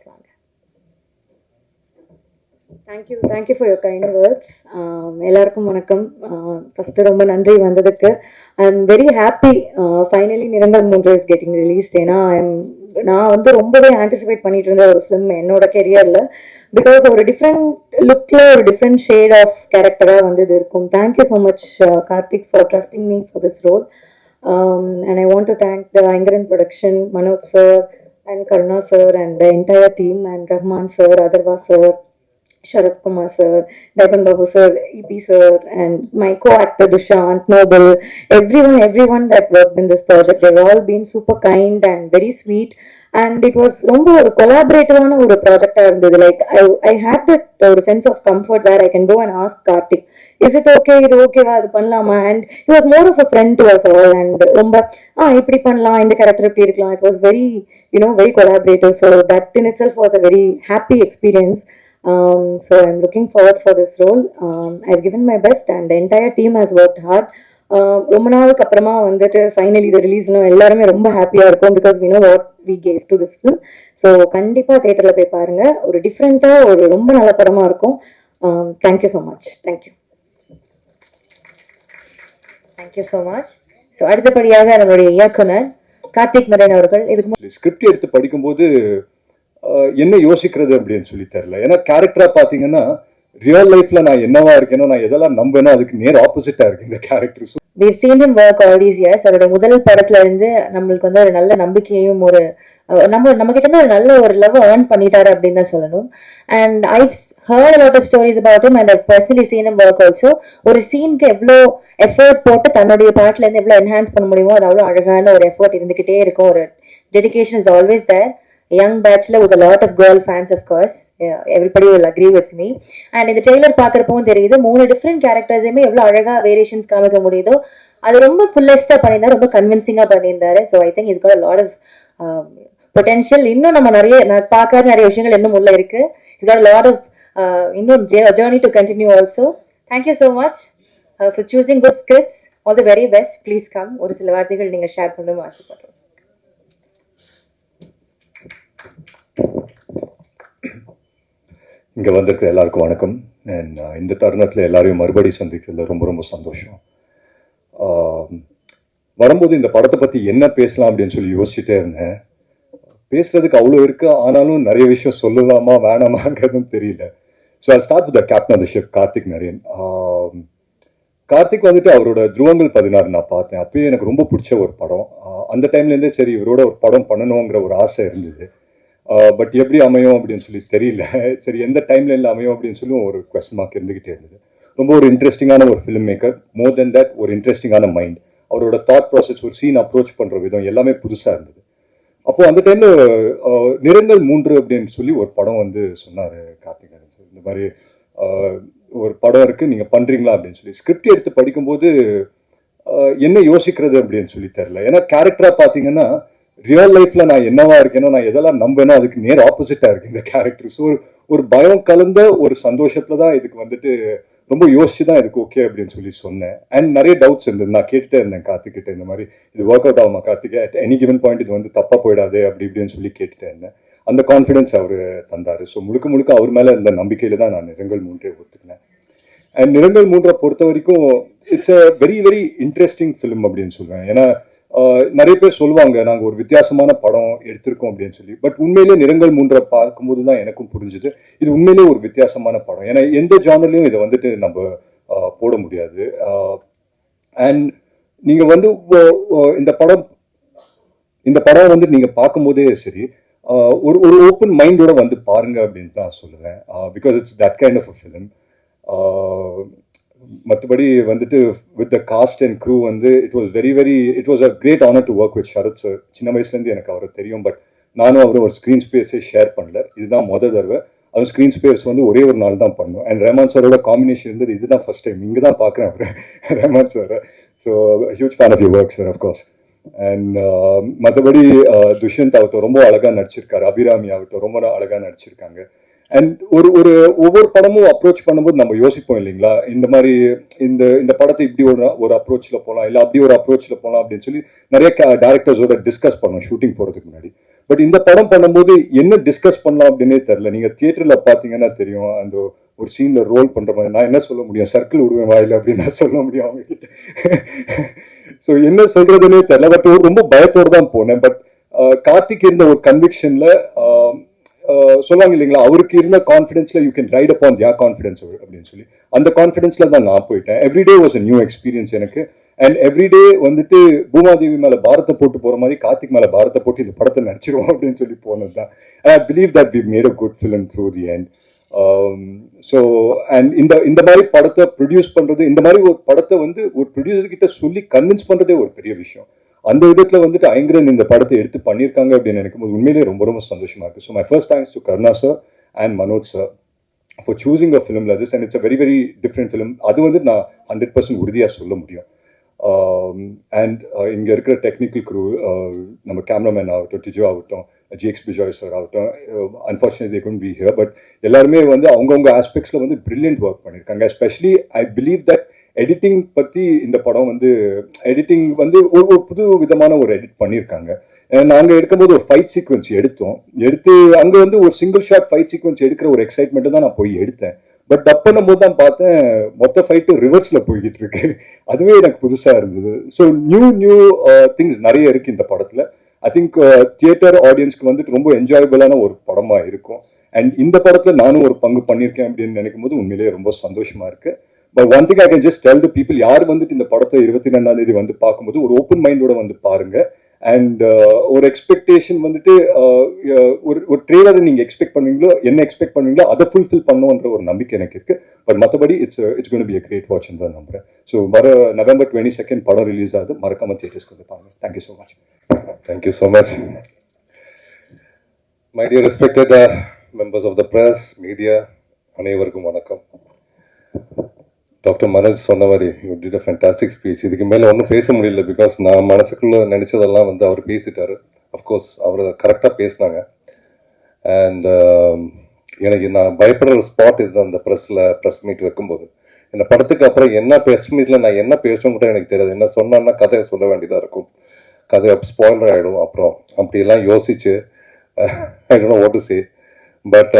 Thank you thank you thank you for your kind words எல்லாருக்கும் வணக்கம். Uh, first ரொம்ப நன்றி வந்ததுக்கு. I am very happy finally நிரந்தர் மூன்று இஸ் கெட்டிங் ரிலீஸ்ட் ஏன்னா I'm நான் வந்து ரொம்பவே ஆன்டிசிபேட் பண்ணிட்டு இருந்த ஒரு ஃபிலிம் என்னோட கெரியரில் பிகாஸ் ஒரு டிஃப்ரெண்ட் லுக்கில் ஒரு டிஃப்ரெண்ட் ஷேட் ஆஃப் கேரக்டராக வந்து இது இருக்கும். Thank you so much Karthick for trusting me for this role and I want to thank the Ayngaran production Manoj sir and Karuna sir and the entire team and Rahman sir Atharvaa sir Sharad Kumar sir, Devan Babu sir, EP sir, and my co-actor Dushant, Noble, everyone, everyone that worked in this project, they've all been super kind and very sweet. And it was ரொம்ப ஒரு கொலாபரேட்டிவான ஒரு ப்ராஜெக்டாக இருந்தது. Like I I had that ஒரு sense of comfort where I can go and ask Karthick is it okay இது ஓகேவா அது பண்ணலாமா? And it was more of a friend to us all and ரொம்ப ஆ இப்படி பண்ணலாம். இந்த கேரக்டர் இப்படி இருக்கலாம். It was very you know very collaborative so that in itself was a very happy experience Um, so I'm looking forward for this role. Um, I've given my best and the entire team has worked hard. Um, ரொம்ப நாளுக்கு அப்புறமா வந்துட்டு finally இது ரிலீஸ்னும் எல்லாருமே ரொம்ப ஹாப்பியாக இருக்கும் because we know what we gave to this film so கண்டிப்பாக தேட்டரில் போய் பாருங்கள் ஒரு டிஃப்ரெண்ட்டாக ஒரு ரொம்ப நல்ல படமாக இருக்கும் thank you so much thank you thank you so much so அடுத்தபடியாக நம்மளுடைய இயக்குனர் கார்த்திக் மரன் அவர்கள் இதுக்கு ஸ்கிரிப்ட் எடுத்து படிக்கும்போது என்ன யோசிக்கிறது அப்படின்னு சொல்லி தெரியல. ஏன்னா கேரக்டரா பாத்தீங்கன்னா ரியல் லைஃப்ல நான் என்னவா இருக்கேனோ நான் எதெல்லாம் நம்பேனோ அதுக்கு நேர் ஆப்போசிட்டா இருக்கு இந்த character we've seen him work all these years. அவரோட முதல் படத்துல இருந்து நம்மளுக்கு வந்து ஒரு நல்ல நம்பிக்கையும் ஒரு நம்ம நம்ம கிட்ட இருந்து ஒரு நல்ல ஒரு லவ் ஏர்ன் பண்ணிட்டாரு அப்படின்னு தான் சொல்லணும். And I heard a lot of stories about about and personally seen personally work also ஒரு சீனுக்கு எவ்வளோ எஃபர்ட் போட்டு தன்னுடைய பாட்டுல இருந்து எவ்வளோ என்ஹான்ஸ் பண்ண முடியுமோ அது அவ்வளோ அழகான ஒரு எஃபர்ட் இருந்துகிட்டே இருக்கும். ஒரு dedication is always there young பேட்ச்ல with lot of girl fans of course everybody will agree with me and இந்த ட்ரெய்லர் பார்க்குறப்பவும் தெரியுது மூணு டிஃப்ரெண்ட் கேரக்டர்ஸையுமே எவ்வளோ அழகாக வேரியேஷன்ஸ் காமிக்க முடியுதோ அது ரொம்ப ஃபுல்லஸ்டாக பண்ணியிருந்தாரு ரொம்ப கன்வின்சிங்காக பண்ணியிருந்தாரு. So I think is got lot of potential இன்னும் நம்ம நிறைய பார்க்காத நிறைய விஷயங்கள் இன்னும் உள்ள இருக்கு. இஸ் காட் லாட் ஆஃப் இன்னும் journey to continue also thank you so much for choosing good scripts all the very best please come ஒரு சில வார்த்தைகள் நீங்கள் ஷேர் பண்ணணும்னு ஆசைப்படுறோம். இங்கே வந்திருக்கிற எல்லாருக்கும் வணக்கம். அண்ட் uh, இந்த தருணத்தில் எல்லாரையும் மறுபடியும் சந்திக்கிறதுல ரொம்ப ரொம்ப சந்தோஷம். வரும்போது இந்த படத்தை பற்றி என்ன பேசலாம் அப்படின்னு சொல்லி யோசிச்சுட்டே இருந்தேன். பேசுறதுக்கு அவ்வளோ இருக்கு ஆனாலும் நிறைய விஷயம் சொல்லலாமா வேணாமாங்கிறதும் தெரியல. So I start with captain of the ship Karthick Naren Karthick வந்துட்டு அவரோட துருவங்கள் பதினாறு நான் பார்த்தேன். அப்பயே எனக்கு ரொம்ப பிடிச்ச ஒரு படம். அந்த டைம்லேருந்தே சரி இவரோட ஒரு படம் பண்ணணுங்கிற ஒரு ஆசை இருந்தது. பட் எப்படி அமையும் அப்படின்னு சொல்லி தெரியல. சரி எந்த டைம்ல இல்லை அமையும் அப்படின்னு சொல்லி ஒரு கொஸ்டின் மார்க் இருந்துகிட்டே இருந்தது. ரொம்ப ஒரு இன்ட்ரெஸ்டிங்கான ஒரு film maker more than that ஒரு இன்ட்ரெஸ்டிங்கான மைண்ட் அவரோட தாட் ப்ராசஸ் ஒரு சீன் அப்ரோச் பண்ற விதம் எல்லாமே புதுசா இருந்தது. அப்போ அந்த டைம்ல நிறங்கள் மூன்று அப்படின்னு சொல்லி ஒரு படம் வந்து சொன்னாரு கார்த்திகேயன் சார். இந்த மாதிரி ஒரு படம் இருக்கு நீங்க பண்றீங்களா அப்படின்னு சொல்லி. ஸ்கிரிப்ட் எடுத்து படிக்கும்போது என்ன யோசிக்கிறது அப்படின்னு சொல்லி தெரில ஏன்னா கேரக்டரா பாத்தீங்கன்னா ரியல் லைஃப்ல நான் என்னவா இருக்கேனோ நான் எதெல்லாம் நம்பேனோ அதுக்கு நேர் ஆப்போசிட்டா இருக்கு இந்த கேரக்டர் ஸோ ஒரு பயம் கலந்த ஒரு சந்தோஷத்துல தான் இதுக்கு வந்துட்டு ரொம்ப யோசிச்சு தான் இதுக்கு ஓகே அப்படின்னு சொல்லி சொன்னேன். அண்ட் நிறைய டவுட்ஸ் இருந்தது. நான் கேட்டுட்டே இருந்தேன் காத்துக்கிட்டே இந்த மாதிரி இது ஒர்க் அவுட் ஆகுமா கார்த்திகை? அட் எனி கிவன் பாயிண்ட் இது வந்து தப்பா போயிடாது அப்படி இப்படின்னு சொல்லி கேட்டுட்டே இருந்தேன். அந்த கான்ஃபிடன்ஸ் அவர் தந்தார். ஸோ முழுக்க முழுக்க அவர் மேலே இருந்த நம்பிக்கையில் தான் நான் நிறங்கள் மூன்றே ஒத்துக்கினேன் அண்ட் நிறங்கள் மூன்றை பொறுத்த வரைக்கும் it's a very very interesting film அப்படின்னு சொல்லுவேன் ஏன்னா நிறைய பேர் சொல்லுவாங்க நாங்கள் ஒரு வித்தியாசமான படம் எடுத்திருக்கோம் அப்படின்னு சொல்லி. பட் உண்மையிலே நிறங்கள் மூன்றை பார்க்கும்போது தான் எனக்கும் புரிஞ்சுது. இது உண்மையிலே ஒரு வித்தியாசமான படம். ஏன்னா எந்த ஜானர்லையும் இதை வந்துட்டு நம்ம போட முடியாது. அண்ட் நீங்கள் வந்து இந்த படம் இந்த படம் வந்து நீங்கள் பார்க்கும்போதே சரி ஒரு ஒரு ஓப்பன் மைண்டோட வந்து பாருங்க அப்படின்னு தான் சொல்லுவேன். Because it's that kind of a film மற்றபடி வந்துட்டு with the cast and crew வந்து it was very very it was a great honour to work with Sharad sir சின்ன வயசுலேருந்து எனக்கு அவரை தெரியும் பட் நானும் அவரும் ஒரு ஸ்க்ரீன் ஸ்பேஸே ஷேர் பண்ணல. இதுதான் முத தடவை. அதுவும் ஸ்க்ரீன் ஸ்பேஸ் வந்து ஒரே ஒரு நாள் தான் பண்ணோம். அண்ட் ரஹ்மான் சாரோட காம்பினேஷன் இருந்தது இதுதான் ஃபர்ஸ்ட் டைம் இங்கே தான் பார்க்குறேன் அவர். Rahman sir so huge fan of you work sir of course and மற்றபடி துஷ்யந்த் ஆகட்டும் ரொம்ப அழகாக நடிச்சிருக்காரு. அபிராமி ஆகட்டும் ரொம்ப அழகாக நடிச்சிருக்காங்க. அண்ட் ஒரு ஒரு ஒவ்வொரு படமும் அப்ரோச் பண்ணும்போது நம்ம யோசிப்போம் இல்லைங்களா? இந்த மாதிரி இந்த இந்த படத்தை இப்படி ஒரு ஒரு அப்ரோச்சில் போகலாம் இல்லை அப்படி ஒரு அப்ரோச்சில் போகலாம் அப்படின்னு சொல்லி நிறைய டேரக்டர்ஸோட டிஸ்கஸ் பண்ணோம் ஷூட்டிங் போகிறதுக்கு முன்னாடி. பட் இந்த படம் பண்ணும்போது என்ன டிஸ்கஸ் பண்ணலாம் அப்படின்னே தெரில நீங்கள் தியேட்டரில் பார்த்தீங்கன்னா தெரியும் அந்த ஒரு சீன்ல ரோல் பண்ற மாதிரி. நான் என்ன சொல்ல முடியும்? சர்க்கிள் விடுவேன் வாயில அப்படின்னு நான் சொல்ல முடியும் அவங்க கிட்ட ஸோ என்ன சொல்றதுன்னே தெரியல. பட் ரொம்ப பயத்தோடு தான் போனேன். பட் கார்த்திக் இருந்த ஒரு கன்விக்ஷன்ல சொல்லுவாங்க இல்லைங்களா? அவருக்கு இருந்த கான்ஃபிடன்ஸ்ல you can write upon Diya confidence அப்படின்னு சொல்லி. அந்த கான்ஃபிடன்ஸ்ல தான் நான் போயிட்டேன். Everyday was a new experience எனக்கு. அண்ட் எவ்ரிடே வந்துட்டு பூமாதேவி மேல பாரத்தை போட்டு போற மாதிரி கார்த்திக் மேல பாரத்தை போட்டு இந்த படத்தை நடிச்சிருவோம் அப்படின்னு சொல்லி போனது தான் I believe that we made a good film through the and so and இந்த இந்த மாதிரி படத்தை ப்ரொடியூஸ் பண்றது இந்த மாதிரி ஒரு படத்தை வந்து ஒரு ப்ரொடியூசர் கிட்ட சொல்லி கன்வின்ஸ் பண்றதே ஒரு பெரிய விஷயம். அந்த விதத்தில் வந்துட்டு ஐங்கரன் இந்த படத்தை எடுத்து பண்ணியிருக்காங்க அப்படின்னு நினைக்கும் போது உண்மையிலேயே ரொம்ப ரொம்ப சந்தோஷமா இருக்கு. So my first thanks to Karuna sir and Manoj sir for choosing a film லஜஸ் and it's a very very different film அது வந்து நான் ஹண்ட்ரட் பர்சன்ட் உறுதியாக சொல்ல முடியும். Um, அண்ட் uh, இங்கே இருக்கிற டெக்னிக்கல் க்ரூ uh, நம்ம கேமராமேன் ஆகட்டும் டிஜோ ஆகட்டும் ஜிஎக்ஸ் பிஜாய் சார் ஆகட்டும் unfortunately couldn't be here but எல்லாருமே வந்து அவங்கவுங்க ஆஸ்பெக்ட்ஸில் வந்து பிரில்லியன்ட் ஒர்க் பண்ணியிருக்காங்க. Especially I believe that editing பற்றி இந்த படம் வந்து எடிட்டிங் வந்து ஒரு ஒரு புது விதமான ஒரு எடிட் பண்ணியிருக்காங்க. நாங்கள் எடுக்கும்போது ஒரு ஃபைட் சீக்வன்ஸ் எடுத்தோம். எடுத்து அங்கே வந்து ஒரு சிங்கிள் ஷாட் ஃபைட் சீக்வன்ஸ் எடுக்கிற ஒரு எக்ஸைட்மெண்ட்டு தான் நான் போய் எடுத்தேன். பட் டப் பண்ணும்போது தான் பார்த்தேன் மொத்த ஃபைட்டு ரிவர்ஸில் போய்கிட்டு இருக்கு. அதுவே எனக்கு புதுசாக இருந்தது. ஸோ நியூ நியூ திங்ஸ் நிறைய இருக்கு இந்த படத்தில். ஐ திங்க் தியேட்டர் ஆடியன்ஸ்க்கு வந்துட்டு ரொம்ப என்ஜாயபிளான ஒரு படமாக இருக்கும். அண்ட் இந்த படத்தில் நானும் ஒரு பங்கு பண்ணியிருக்கேன் அப்படின்னு நினைக்கும் போது உண்மையிலேயே ரொம்ப சந்தோஷமாக இருக்குது but one thing I can just tell the people யார் வந்துட்டு இந்த படத்தை இருபத்தி ரெண்டாம் தேதி வந்து பார்க்கும்போது ஒரு ஓப்பன் மைண்டோட வந்து பாருங்க. அண்ட் uh, ஒரு எக்ஸ்பெக்டேஷன் வந்துட்டு uh, uh, ஒரு ஒரு ட்ரெய்லரை நீங்கள் எக்ஸ்பெக்ட் பண்ணுவீங்களோ என்ன எக்ஸ்பெக்ட் பண்ணுவீங்களோ அதை ஃபுல்ஃபில் பண்ணுன்ற ஒரு நம்பிக்கை எனக்கு இருக்கு. பட் மற்றபடி it's it's gonna be a great watch தான் நம்புறேன். ஸோ வர நவம்பர் டுவெண்ட்டி செகண்ட் படம் ரிலீஸ் ஆகுது. மறக்காம தேட்டர்ஸ் வந்து பாருங்க. Thank you so much thank you so much my dear respected members of the press media அனைவருக்கும் வணக்கம். டாக்டர் மனோஜ் சொன்ன மாதிரி டிட் அ ஃபேண்டாஸ்டிக் ஸ்பீச் இதுக்கு மேலே ஒன்றும் பேச முடியல பிகாஸ் நான் மனசுக்குள்ள நினச்சதெல்லாம் வந்து அவர் பேசிட்டாரு. அஃப்கோர்ஸ் அவர் கரெக்டாக பேசினாங்க. அண்ட் எனக்கு நான் பயப்படுற ஸ்பாட் இது அந்த ப்ரெஸ்ஸில் ப்ரெஸ் மீட் வைக்கும்போது. இந்த படத்துக்கு அப்புறம் என்ன ப்ரெஸ் மீட்டில் நான் என்ன பேசணும் கூட எனக்கு தெரியாது. என்ன சொன்னேன்னா கதையை சொல்ல வேண்டியதாக இருக்கும். கதை ஸ்பாயிலர் ஆகிடும் அப்புறம் அப்படியெல்லாம் யோசிச்சு I don't what to say but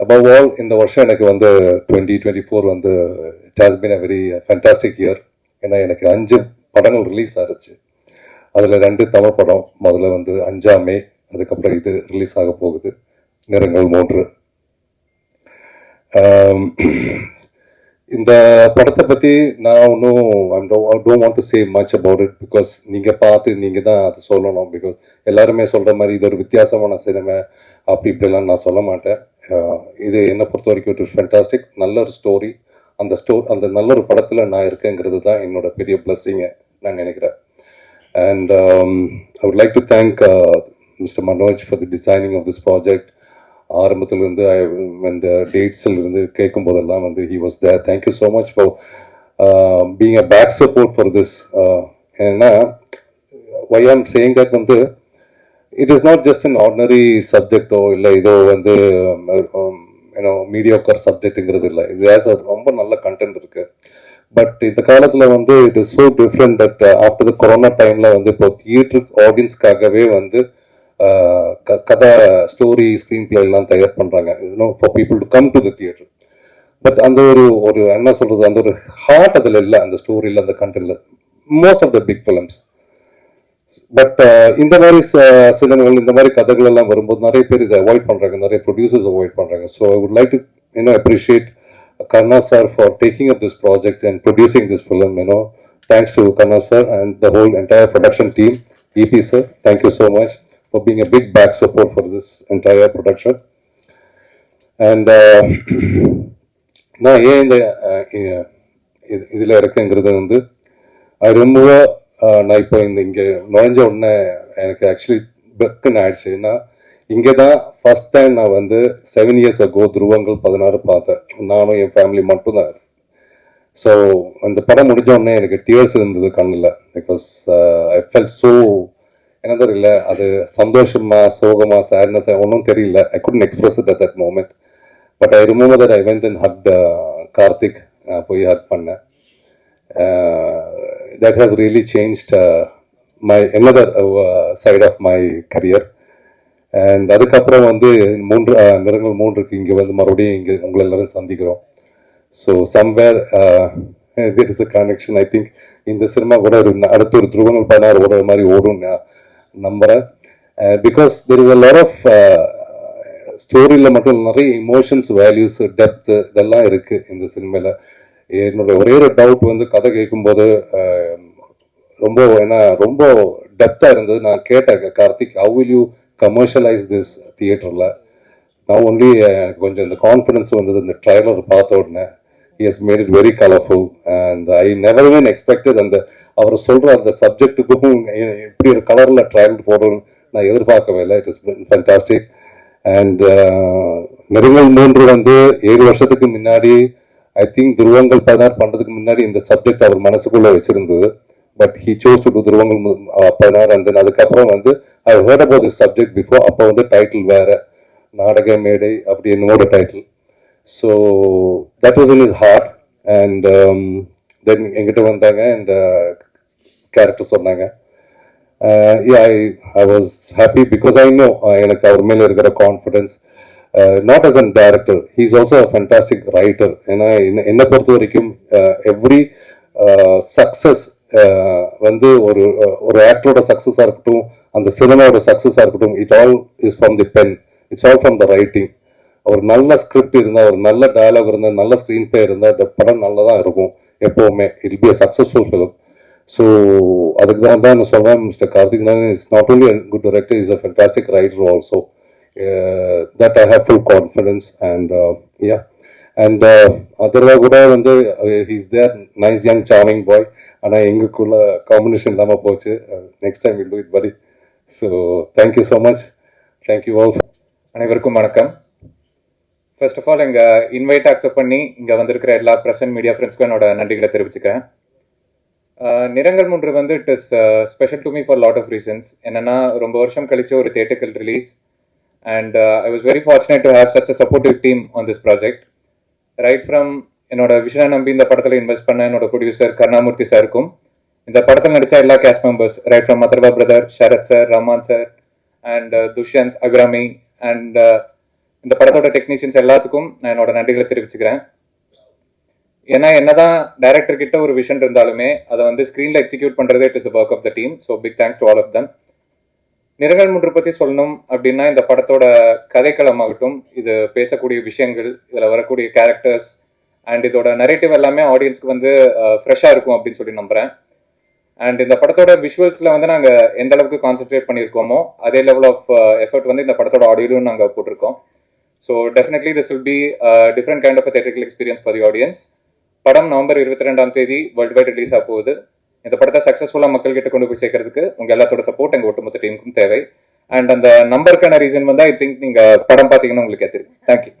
above all இந்த வருஷம் எனக்கு வந்து டுவெண்ட்டி டுவெண்ட்டி ஃபோர் வந்து it has been a very fantastic year ஏன்னா எனக்கு அஞ்சு படங்கள் ரிலீஸ் ஆகிருச்சு அதில் ரெண்டு தமிழ் படம் முதல்ல வந்து அஞ்சாம் மே அதுக்கப்புறம் இது ரிலீஸ் ஆக போகுது. நிறங்கள் மூன்று. இந்த படத்தை பற்றி நான் ஒன்றும் don't want to say much about it because நீங்கள் பார்த்து நீங்கள் தான் அது சொல்லணும். பிகாஸ் எல்லாருமே சொல்கிற மாதிரி இது ஒரு வித்தியாசமான சினிமா. அப்படி இப்படிலாம் நான் சொல்ல மாட்டேன். இது என்னை பொறுத்த வரைக்கும் ஒரு ஃபென்டாஸ்டிக் நல்ல ஒரு ஸ்டோரி அந்த ஸ்டோ அந்த நல்ல ஒரு படத்தில் நான் இருக்கேங்கிறது தான் என்னோட பெரிய பிளஸ்ஸிங்கை நான் நினைக்கிறேன். And I would like to thank mister Manoj for the designing of this project ஆரம்பத்திலிருந்து இந்த டேட்ஸில் இருந்து கேட்கும் போதெல்லாம் வந்து he was there thank you so much for being a back support for this ஏன்னா ஒய் ஆம் சேயிங் தட் வந்து it is not just an ordinary சப்ஜெக்டோ இல்லை இதோ வந்து ஏன்னோ மீடியோக்கர் சப்ஜெக்ட்டுங்கிறது இல்லை. இது ஆஸ் ரொம்ப நல்ல கண்டென்ட் இருக்கு. பட் இந்த காலத்தில் வந்து it is so different that after the corona டைமில் வந்து இப்போ தியேட்டர் ஆடியன்ஸ்க்காகவே வந்து uh, க- கதை ஸ்டோரி ஸ்க்ரீன் பிளே எல்லாம் தயார் பண்ணுறாங்க you know for people to come to the theatre but அந்த ஒரு ஒரு என்ன சொல்கிறது அந்த ஒரு ஹார்ட் அதில் இல்லை அந்த ஸ்டோரியில் அந்த கண்டென்ட்ல most of the big films but இந்த மாதிரி ச- சினிமாக்கள் இந்த மாதிரி கதைகள் எல்லாம் வரும்போது நிறைய பேர் இதை அவாய்ட் பண்ணுறாங்க நிறைய ப்ரொடியூசர்ஸ் அவாய்ட் பண்ணுறாங்க so I would like to you know appreciate Karna sir for taking up this project and producing this film you know thanks to Karna sir and the whole entire production team EP sir thank you so much for being a big back support for this entire production and நான் ஏன் இந்த இதில் இது- இருக்கேங்கிறது வந்து ஐ ரொம்ப நான் இப்போ இந்த இங்கே நுழைஞ்ச உடனே எனக்கு ஆக்சுவலி பிரக்குன்னு ஆயிடுச்சு. ஏன்னா இங்கே தான் ஃபர்ஸ்ட் டைம் நான் வந்து செவன் இயர்ஸ் அகோ துருவங்கள் பதினாறு பார்த்தேன். நானும் என் ஃபேமிலி மட்டும்தான். ஸோ அந்த படம் முடிஞ்ச உடனே எனக்கு டியர்ஸ் இருந்தது கண்ணில். பிகாஸ் ஐ ஃபெல் ஸோ என்ன தெரியல அது சந்தோஷமா சோகமா சேட்னஸ் ஒன்றும் தெரியல. I couldn't express it at that moment but I remove that I went and hug Karthik. போய் ஹக் பண்ணேன். That has really uh, my another side of my career and அதுக்கப்புறம் வந்து மூன்று uh, நிறங்கள் நிறங்கள் மூன்றுக்கு இங்கே வந்து மறுபடியும் இங்கே உங்களை எல்லாரும் சந்திக்கிறோம். So somewhere there is a connection I think இந்த சினிமா கூட ஒரு அடுத்த ஒரு துருவங்கள் பதினாறு ஓடுற மாதிரி ஓடும் நான் because there is a lot of ஸ்டோரியில் மட்டும் நிறைய இமோஷன்ஸ் வேல்யூஸ் டெப்த் இதெல்லாம் இருக்குது இந்த சினிமாவில் என்னோட ஒரே ஒரு டவுட் வந்து கதை கேட்கும்போது ரொம்ப ஏன்னா ரொம்ப டெப்த்தாக இருந்தது. நான் கேட்டேன் Karthik how will you commercialise this தியேட்டரில் நான் ஒன்லி கொஞ்சம் இந்த கான்ஃபிடன்ஸ் வந்தது. இந்த ட்ரைலர் பார்த்த உடனே is made it very colourful and I never mean expected அந்த அவர் சொல்கிற அந்த சப்ஜெக்ட்டுக்கும் இப்படி ஒரு கலரில் ட்ரைலர் போடணும்னு நான் எதிர்பார்க்கவே இல்லை. இட் இஸ் ஃபண்டாஸ்டிக் அண்ட் நெருங்கல் மூன்று வந்து ஏழு வருஷத்துக்கு முன்னாடி ஐ திங்க் துருவங்கள் பதினாறு பண்ணுறதுக்கு முன்னாடி இந்த சப்ஜெக்ட் அவர் மனசுக்குள்ளே வச்சிருந்தது. But he chose to Dhuruvangal Pathinaaru அந்த அதுக்கப்புறம் வந்து I heard about this subject before அப்போ வந்து டைட்டில் வேற. நாடக மேடை அப்படி என்னோட title so that was in is hard and then எங்கிட்ட வந்தாங்க அண்ட் கேரக்டர் uh, சொன்னாங்க. I I was happy because I know எனக்கு அவர் மேலே இருக்கிற confidence not as an director he is also a fantastic writer ஏன்னா என்ன என்னை பொறுத்த வரைக்கும் எவ்ரி சக்சஸ் வந்து ஒரு uh, ஒரு ஆக்டரோட சக்ஸஸாக இருக்கட்டும் அந்த சினிமாவோட சக்ஸஸாக இருக்கட்டும் it all is from the pen it's all from the writing ஒரு நல்ல ஸ்கிரிப்ட் இருந்தால் ஒரு நல்ல டயலாக் இருந்தால் நல்ல ஸ்க்ரீன் பிளே இருந்தால் இந்த படம் நல்லதாக இருக்கும். எப்போவுமே. It be a successful film so அதுக்கு தான் தான் நான் சொல்கிறேன் mister Karthik Narayan is not only good director is a fantastic writer also that I have full confidence and yeah and அதெல்லாம் கூட வந்து he's there nice young charming boy ஆனால் எங்களுக்குள்ள காம்பினேஷன் இல்லாமல் போச்சு. Next time will do it படி so thank you so much thank you all அனைவருக்கும் வணக்கம். ஃபர்ஸ்ட் ஆஃப் ஆல் எங்கள் இன்வைட் அக்செப்ட் பண்ணி இங்கே வந்திருக்கிற எல்லா ப்ரெசன்ட் மீடியா ஃப்ரெண்ட்ஸ்க்கும் என்னோட நன்றிகளை தெரிவிச்சுக்கிறேன். Uh, நிறங்கள் மூன்று வந்து it is special to me for lot of reasons என்னென்னா ரொம்ப வருஷம் கழிச்சு ஒரு தேட்டர்கள் release and I was very fortunate to have such a supportive team on this project right from என்னோட விஷனை நம்பி இந்த படத்தில் இன்வெஸ்ட் பண்ண என்னோட ப்ரொடியூசர் கருணாமூர்த்தி சாருக்கும் இந்த படத்தில் நடித்த எல்லா cast members right from மதர்பா brother Sharath sir Raman sir and Dushyanth அக்ராமி and இந்த படத்தோட டெக்னீஷியன்ஸ் எல்லாத்துக்கும் நான் என்னோட நன்றிகளை தெரிவிச்சுக்கிறேன். ஏன்னா என்னதான் டைரக்டர் கிட்ட ஒரு விஷன் இருந்தாலுமே அதை வந்து ஸ்க்ரீன்ல எக்ஸிக்யூட் பண்றது it is work of the team so big thanks to all of them நிறங்கள் முன்று பத்தி சொல்லணும் அப்படின்னா இந்த படத்தோட கதைக்களமாகட்டும் இது பேசக்கூடிய விஷயங்கள் இதுல வரக்கூடிய கேரக்டர்ஸ் அண்ட் இதோட நரேட்டிவ் எல்லாமே ஆடியன்ஸ்க்கு வந்து ஃப்ரெஷ்ஷாக இருக்கும் அப்படின்னு சொல்லி நம்புறேன். அண்ட் இந்த படத்தோட விஷுவல்ஸில் வந்து நாங்கள் எந்த அளவுக்கு கான்சென்ட்ரேட் பண்ணியிருக்கோமோ அதே லெவல் ஆஃப் எஃபர்ட் வந்து இந்த படத்தோட ஆடியோலையும் நாங்கள் போட்டிருக்கோம். So definitely this will be different kind of theatrical experience for the audience படம் நவம்பர் இருபத்தி ரெண்டாம் தேதி வேர்ல்டு வைட் ரிலீஸ் ஆக போகுது. இந்த படத்தை சக்ஸஸ்ஃபுல்லாக மக்கள் கிட்ட கொண்டு போய் சேர்க்கறதுக்கு உங்க எல்லாத்தோட சப்போர்ட் எங்கள் ஒட்டுமொத்த டீமுக்கும் தேவை. அண்ட் அந்த நம்பருக்கான ரீசன் வந்து ஐ திங்க் நீங்க படம் பார்த்தீங்கன்னா உங்களுக்கு தெரியும் தேங்க்யூ